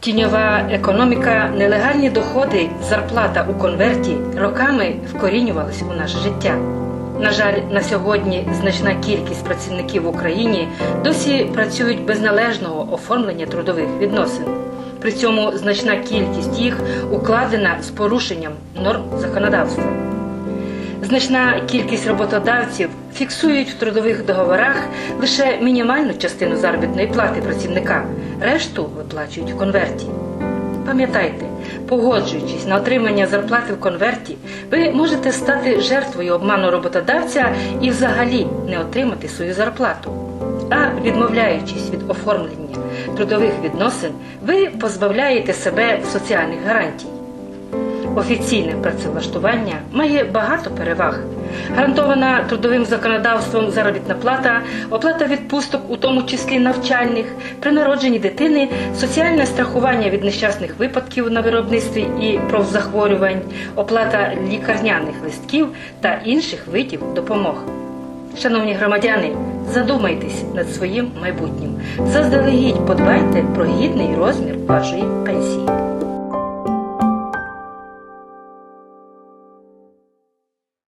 Тіньова економіка, нелегальні доходи, зарплата у конверті роками вкорінювались у наше життя. На жаль, на сьогодні значна кількість працівників в Україні досі працюють без належного оформлення трудових відносин. При цьому значна кількість їх укладена з порушенням норм законодавства. Значна кількість роботодавців фіксують в трудових договорах лише мінімальну частину заробітної плати працівника, решту виплачують в конверті. Пам'ятайте, погоджуючись на отримання зарплати в конверті, ви можете стати жертвою обману роботодавця і взагалі не отримати свою зарплату. А відмовляючись від оформлення трудових відносин, ви позбавляєте себе соціальних гарантій. Офіційне працевлаштування має багато переваг. Гарантована трудовим законодавством заробітна плата, оплата відпусток, у тому числі навчальних, при народженні дитини, соціальне страхування від нещасних випадків на виробництві і профзахворювань, оплата лікарняних листків та інших видів допомог. Шановні громадяни, задумайтесь над своїм майбутнім. Заздалегідь подбайте про гідний розмір вашої пенсії.